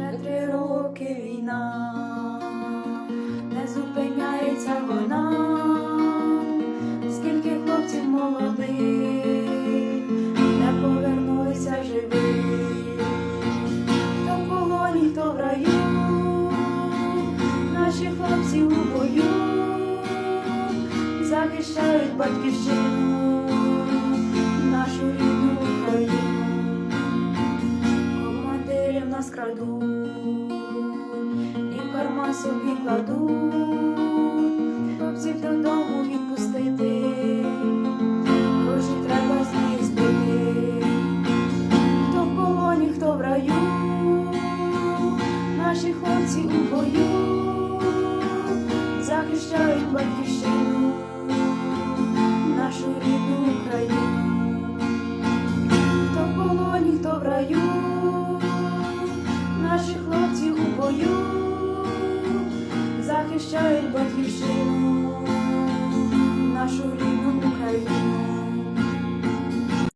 Вже три роки війна, не зупиняється вона, скільки хлопців молодих не повернулися живі, хто в полоні, хто в раю, наші хлопці у бою захищають батьківщину, командирів і в карман собі кладуть, хлопців додому відпустити, гроші треба з них збити, хто в полоні, хто в раю, наші хлопці у бою. Захищають батьківщину, нашу рідну Україну. Хто в полоні, хто в раю, батьківщину,